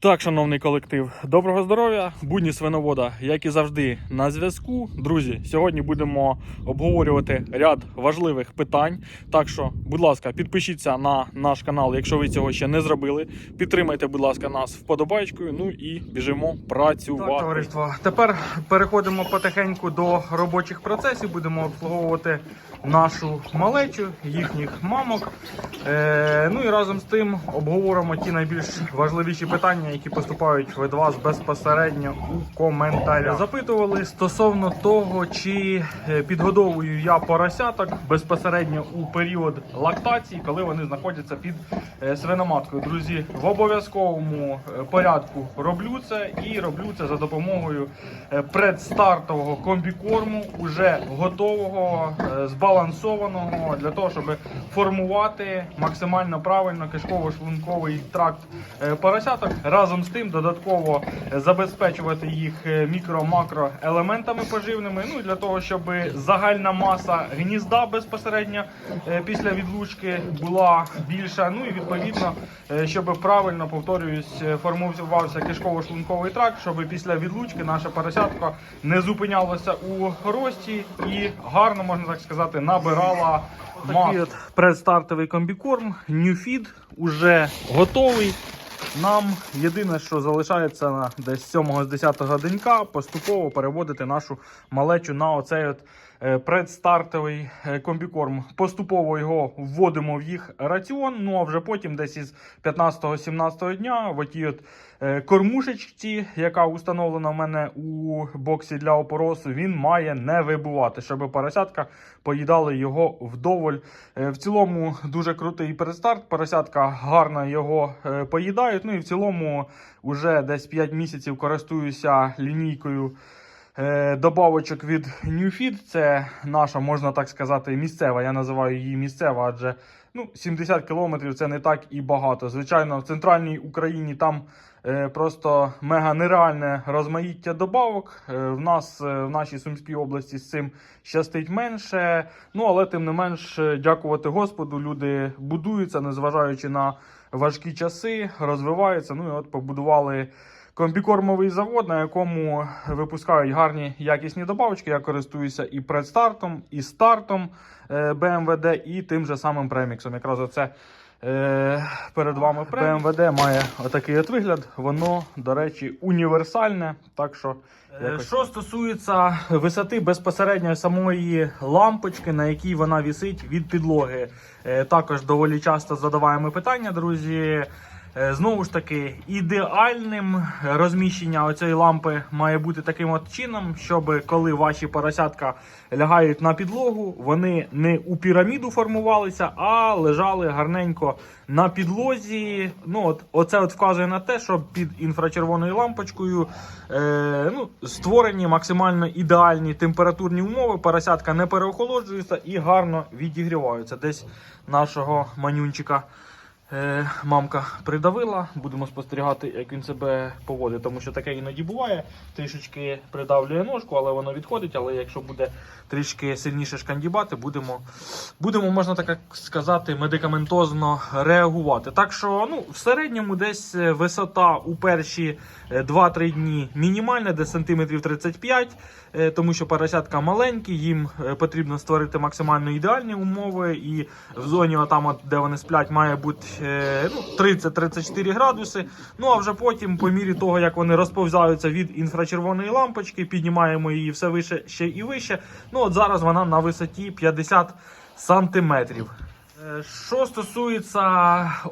Так, шановний колектив, доброго здоров'я, будні свиновода, як і завжди, на зв'язку. Друзі, сьогодні будемо обговорювати ряд важливих питань. Так що, будь ласка, підпишіться на наш канал, якщо ви цього ще не зробили. Підтримайте, будь ласка, нас вподобайкою. Ну і біжимо працювати. Так, товариство. Тепер переходимо потихеньку до робочих процесів. Будемо обслуговувати нашу малечу, їхніх мамок. Е, ну і разом з тим обговоримо ті найбільш важливіші питання, які поступають від вас безпосередньо у коментарях. Запитували стосовно того, чи е, підгодовую я поросяток безпосередньо у період лактації, коли вони знаходяться під е, свиноматкою. Друзі, в обов'язковому е, порядку роблю це і роблю це за допомогою предстартового комбікорму, уже готового, збалансованого для того, щоб формувати максимально правильно кишково-шлунковий тракт е, поросяток. Разом з тим додатково е, забезпечувати їх е, мікро-макро елементами поживними. Ну і для того, щоб загальна маса гнізда безпосередньо е, після відлучки була більша. Ну і відповідно, щоб правильно повторююсь, формувався кишково-шлунковий тракт, щоб після відлучки наше поросятко не зупинялося у рості і гарно можна так сказати набирала масу. от предстартовий комбікорм Newfeed уже готовий. Нам єдине, що залишається десь 7-10 денька, поступово переводити нашу малечу на оцей от предстартовий е, комбікорм. Поступово його вводимо в їх раціон. Ну а вже потім, десь із 15-17 дня, в отій от е, кормушечці, яка установлена в мене у боксі для опоросу, він має не вибувати, щоб поросятка поїдали його вдоволь. Е, В цілому дуже крутий перестарт. Поросятка гарно його е, поїдають. Ну і в цілому вже десь 5 місяців користуюся лінійкою. Е, Добавочок від Newfeed, це наша, можна так сказати, місцева. Я називаю її місцева, адже ну, 70 кілометрів це не так і багато. Звичайно, в центральній Україні там е, просто мега нереальне розмаїття добавок. Е, в нас в нашій Сумській області з цим щастить менше. Ну але тим не менш, дякувати Господу, люди будуються, незважаючи на важкі часи, розвиваються. Ну і от побудували. Комбікормовий завод, на якому випускають гарні якісні добавочки. Я користуюся і предстартом, і стартом е, BMWD, і тим же самим преміксом. Якраз оце е, перед вами премікс. BMWD має отакий от вигляд. Воно, до речі, універсальне. Так що якось... що стосується висоти безпосередньо самої лампочки, на якій вона вісить від підлоги, е, також доволі часто задаваємо питання, друзі. Е, Знову ж таки, ідеальним розміщення оцієї лампи має бути таким от чином, щоб коли ваші поросятка лягають на підлогу, вони не у піраміду формувалися, а лежали гарненько на підлозі. Ну от оце от вказує на те, що під інфрачервоною лампочкою е, ну, створені максимально ідеальні температурні умови. Поросятка не переохолоджуються і гарно відігріваються. Десь нашого манюнчика. Е, мамка придавила, будемо спостерігати, як він себе поводить, тому що таке іноді буває. Трішечки придавлює ножку, але воно відходить. Але якщо буде трішки сильніше шкандібати, будемо, будемо можна так сказати, медикаментозно реагувати. Так що, ну, в середньому десь е, висота у перші е, 2-3 дні мінімальна, десь сантиметрів 35, е, тому що поросятка маленькі, їм е, потрібно створити максимально ідеальні умови. І в зоні, отам, де вони сплять, має бути е, ну, 30-34 градуси. Ну а вже потім, по мірі того, як вони розповзаються від інфрачервоної лампочки, піднімаємо її все вище ще і вище. Ну от зараз вона на висоті 50 сантиметрів. Е, Що стосується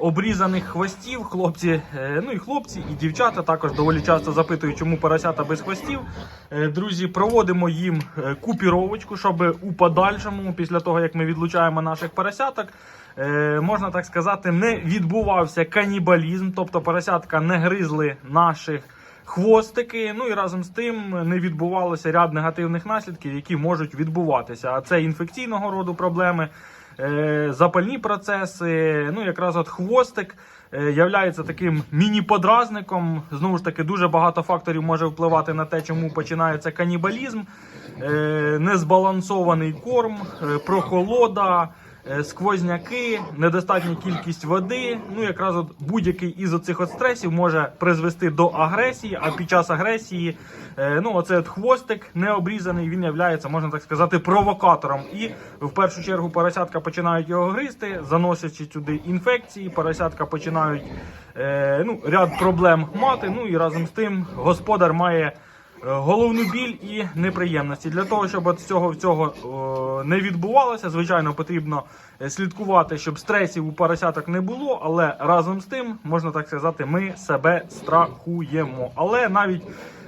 обрізаних хвостів, хлопці, е, ну і хлопці, і дівчата також доволі часто запитують, чому поросята без хвостів. Е, Друзі, проводимо їм е, купіровочку, щоб у подальшому, після того як ми відлучаємо наших поросяток, е, можна так сказати, не відбувався канібалізм, тобто поросятка не гризли наших. Хвостики, ну і разом з тим не відбувалося ряд негативних наслідків, які можуть відбуватися. А це інфекційного роду проблеми, е, запальні процеси. Ну, якраз от хвостик е, являється таким міні-подразником. Знову ж таки, дуже багато факторів може впливати на те, чому починається канібалізм, е, незбалансований корм, е, прохолода. Е, сквозняки, недостатня кількість води. Ну, якраз от будь-який із оцих от стресів може призвести до агресії, а під час агресії, е, ну, оцей от хвостик необрізаний, він являється, можна так сказати, провокатором. І в першу чергу поросятка починають його гризти, заносячи сюди інфекції, поросятка починають е, ну, ряд проблем мати. Ну і разом з тим господар має. Е, головну біль і неприємності. Для того, щоб от всього всього не відбувалося, звичайно, потрібно е, слідкувати, щоб стресів у поросяток не було. Але разом з тим, можна так сказати, ми себе страхуємо. Але навіть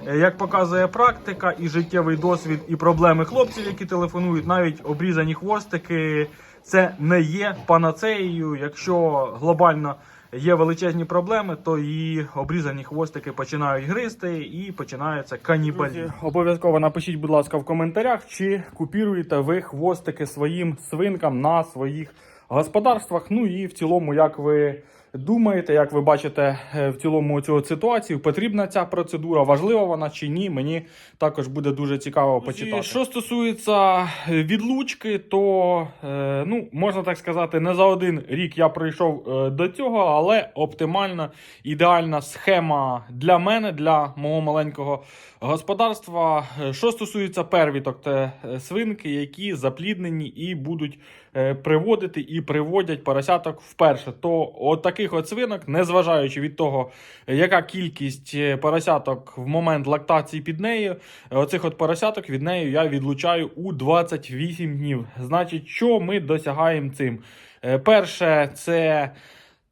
е, як показує практика і життєвий досвід, і проблеми хлопців, які телефонують, навіть обрізані хвостики, це не є панацеєю, якщо глобально є величезні проблеми, то і обрізані хвостики починають гризти і починається канібалізм. Обов'язково напишіть, будь ласка, в коментарях, чи купіруєте ви хвостики своїм свинкам на своїх господарствах. Ну і в цілому, як ви думаєте, як ви бачите е, в цілому цю ситуацію, потрібна ця процедура, важлива вона чи ні? Мені також буде дуже цікаво почитати. Що стосується е, відлучки, то е, ну можна так сказати, не за один рік я прийшов до цього, але оптимальна ідеальна схема для мене, для мого маленького господарства. Що стосується первіток, це свинки, які запліднені і будуть приводити і приводять поросяток вперше. То от таких от свинок, незважаючи від того, е, яка кількість е, поросяток в момент лактації під нею, е, оцих от поросяток від неї я відлучаю у 28 днів. Значить, що ми досягаємо цим? Е, Перше, це Е,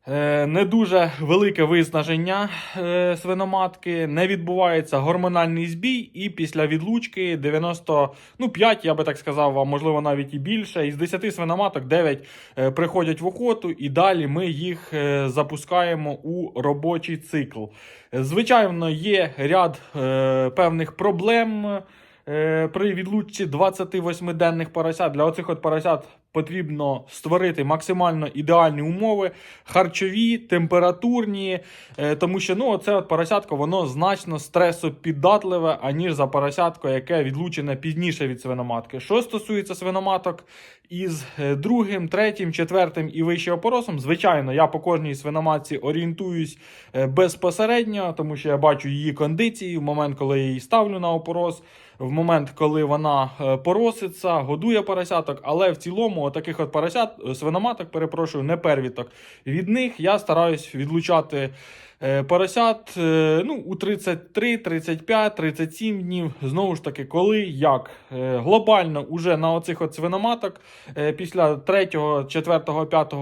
Не дуже велике виснаження е, свиноматки, не відбувається гормональний збій, і після відлучки 90, ну 5, я би так сказав, а можливо навіть і більше. Із 10 свиноматок 9 е, приходять в охоту, і далі ми їх е, запускаємо у робочий цикл. Е, Звичайно, є ряд е, певних проблем. Е, При відлучці 28-денних поросят для оцих от поросят потрібно створити максимально ідеальні умови, харчові, температурні, е, тому що ну, оце от поросятко воно значно стресопіддатливе, аніж за поросятко, яке відлучене пізніше від свиноматки. Що стосується свиноматок із е, другим, третім, четвертим і вище опоросом, звичайно, я по кожній свиноматці орієнтуюсь безпосередньо, тому що я бачу її кондиції в момент, коли я її ставлю на опорос. В момент, коли вона е, пороситься, годує поросяток, але в цілому таких от поросят, е, свиноматок, перепрошую, не первіток. Від них я стараюсь відлучати поросят е, ну, у 33, 35, 37 днів. Знову ж таки, коли як. Е, Глобально уже на оцих свиноматок е, після 3, 4, 5,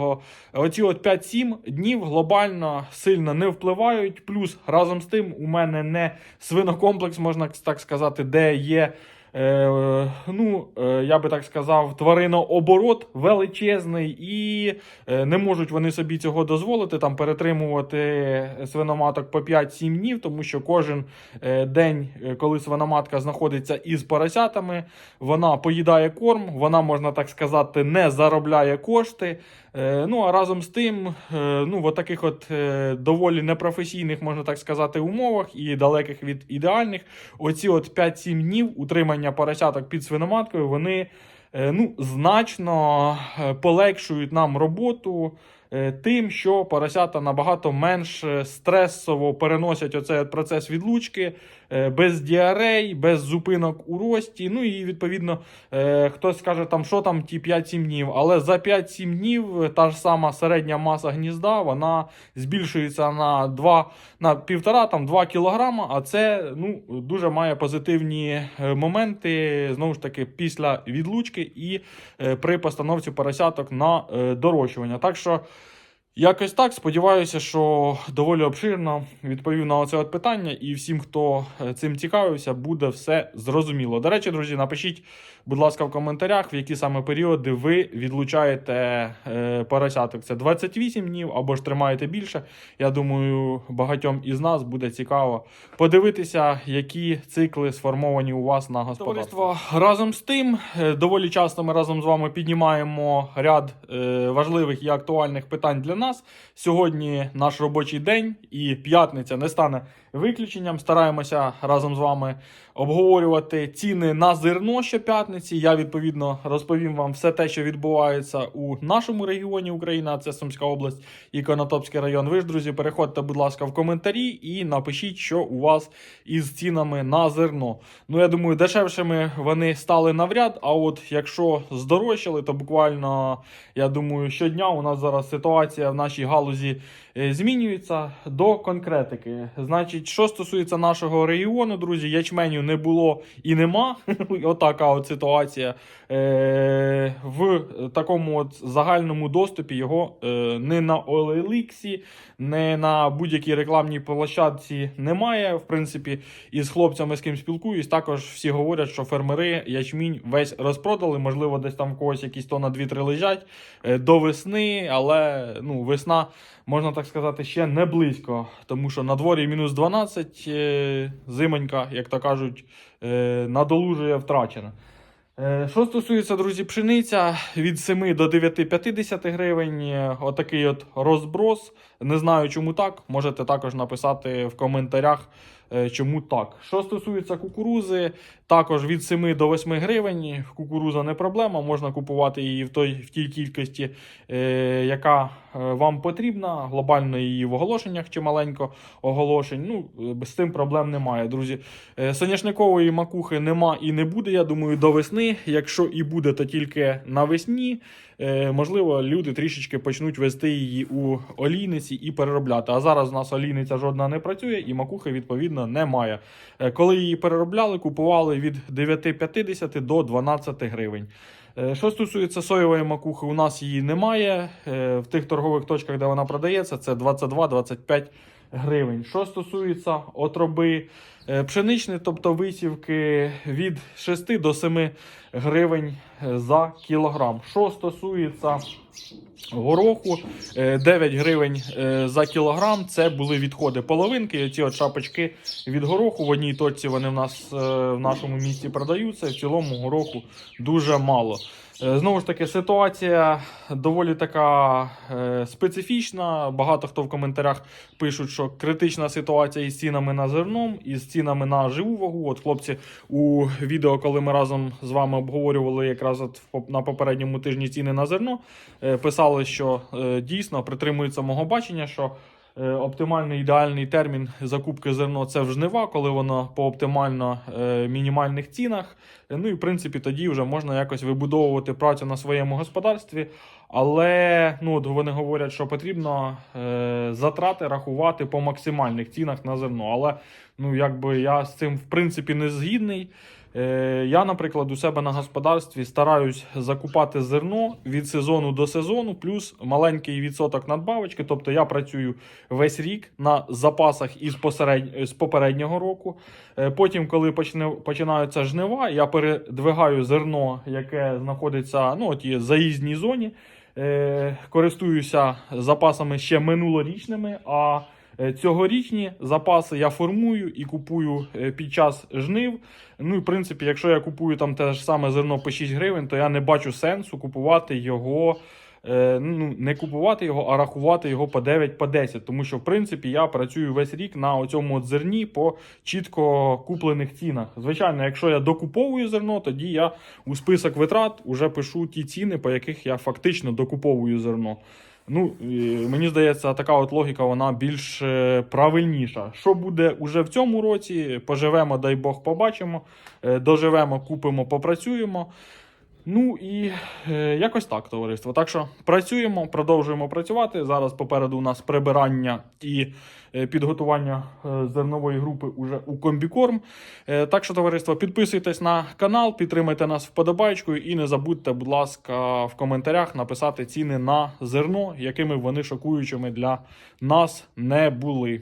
оці от 5-7 днів глобально сильно не впливають. Плюс разом з тим у мене не свинокомплекс, можна так сказати, де є. Е, ну, е, я би так сказав, тваринооборот величезний, і е, не можуть вони собі цього дозволити там перетримувати свиноматок по 5-7 днів, тому що кожен е, день, коли свиноматка знаходиться із поросятами, вона поїдає корм, вона, можна так сказати, не заробляє кошти. Е, ну а разом з тим, е, ну, в таких от е, доволі непрофесійних, можна так сказати, умовах і далеких від ідеальних, оці от 5-7 днів утримання поросяток під свиноматкою, вони ну, значно полегшують нам роботу. Тим, що поросята набагато менш стресово переносять оцей процес відлучки, без діарей, без зупинок у рості. Ну і відповідно е, хтось скаже, там, що там ті 5-7 днів. Але за 5-7 днів е, та ж сама середня маса гнізда вона збільшується на 2, на 1,5 там 2 кілограма, а це ну, дуже має позитивні е, моменти знову ж таки після відлучки і е, при постановці поросяток на е, дорощування. Так що. Якось так. Сподіваюся, що доволі обширно відповів на оце от питання, і всім, хто е, цим цікавився, буде все зрозуміло. До речі, друзі, напишіть, будь ласка, в коментарях, в які саме періоди ви відлучаєте е, поросяток. Це 28 днів або ж тримаєте більше. Я думаю, багатьом із нас буде цікаво подивитися, які цикли сформовані у вас на господарство. Разом з тим, е, доволі часто ми разом з вами піднімаємо ряд е, важливих і актуальних питань для нас. Сьогодні наш робочий день і п'ятниця не стане виключенням. Стараємося разом з вами обговорювати ціни на зерно щоп'ятниці. Я відповідно розповім вам все те, що відбувається у нашому регіоні України, а це Сумська область і Конотопський район. Ви ж, друзі, переходьте, будь ласка, в коментарі і напишіть, що у вас із цінами на зерно. Ну, я думаю, дешевшими вони стали навряд. А от якщо здорожчали, то буквально я думаю, щодня у нас зараз ситуація в нашій галузі е, змінюється до конкретики. Значить, що стосується нашого регіону, друзі, ячменю не було і нема. Отака от ситуація. Е, В такому от загальному доступі його е, не на OLX, не на будь-якій рекламній площадці немає. В принципі, і з хлопцями, з ким спілкуюсь, також всі говорять, що фермери ячмінь весь розпродали. Можливо, десь там в когось якісь то на 2-3 лежать е, до весни, але ну, весна, можна так сказати, ще не близько, тому що на дворі мінус 12, е, зимонька, як то кажуть, е, надолужує втрачена. Е, Що стосується, друзі, пшениця від 7 до 9,50 гривень. Отакий от розброс. Не знаю, чому так. Можете також написати в коментарях, чому так. Що стосується кукурузи, також від 7 до 8 гривень. Кукуруза не проблема. Можна купувати її в той в тій кількості, е, яка е, вам потрібна. Глобально її в оголошеннях чималенько оголошень. Ну, е, з цим проблем немає, друзі. Е, Соняшникової макухи нема і не буде, я думаю, до весни. Якщо і буде, то тільки навесні. Е, Можливо, люди трішечки почнуть вести її у олійниці і переробляти. А зараз у нас олійниця жодна не працює і макухи, відповідно, немає. має. Коли її переробляли, купували від 9,50 до 12 гривень. Е, Що стосується соєвої макухи, у нас її немає. Е, В тих торгових точках, де вона продається, це 22-25 гривень. Що стосується отроби е, пшеничної, тобто висівки від 6 до 7 гривень е, за кілограм. Що стосується гороху, е, 9 гривень е, за кілограм. Це були відходи половинки. Ці от шапочки від гороху в одній точці вони в нас в нашому місті продаються. В цілому гороху дуже мало. Е, Знову ж таки, ситуація доволі така е, специфічна. Багато хто в коментарях пишуть, що критична ситуація із цінами на зерном, із цінами на живу вагу. От хлопці у відео, коли ми разом з вами обговорювали якраз от на попередньому тижні ціни на зерно, е, писали, що дійсно притримуються мого бачення, що оптимальний ідеальний термін закупки зерно це в жнива, коли воно по оптимально е, мінімальних цінах. Е, Ну і в принципі тоді вже можна якось вибудовувати працю на своєму господарстві. Але ну, от вони говорять, що потрібно е, затрати рахувати по максимальних цінах на зерно. Але ну, якби я з цим в принципі не згідний. Е, я, наприклад, у себе на господарстві стараюсь закупати зерно від сезону до сезону, плюс маленький відсоток надбавочки. Тобто я працюю весь рік на запасах із посеред... з попереднього року. Е, Потім, коли почне... починаються жнива, я передвигаю зерно, яке знаходиться ну, от є заїзній зоні. Е, користуюся запасами ще минулорічними. А цьогорічні запаси я формую і купую е, під час жнив. Ну і в принципі, якщо я купую там те ж саме зерно по 6 гривень, то я не бачу сенсу купувати його. е, Ну, не купувати його, а рахувати його по 9 по 10. Тому що, в принципі, я працюю весь рік на оцьому зерні по чітко куплених цінах. Звичайно, якщо я докуповую зерно, тоді я у список витрат вже пишу ті ціни, по яких я фактично докуповую зерно. Ну, мені здається, така от логіка вона більш е, правильніша. Що буде уже в цьому році? Поживемо, дай Бог, побачимо. Е, Доживемо, купимо, попрацюємо. Ну і е, якось так, товариство. Так що працюємо, продовжуємо працювати. Зараз попереду у нас прибирання і е, підготування е, зернової групи уже у комбікорм. Е, так що, товариство, підписуйтесь на канал, підтримайте нас вподобайкою і не забудьте, будь ласка, в коментарях написати ціни на зерно, якими вони шокуючими для нас не були.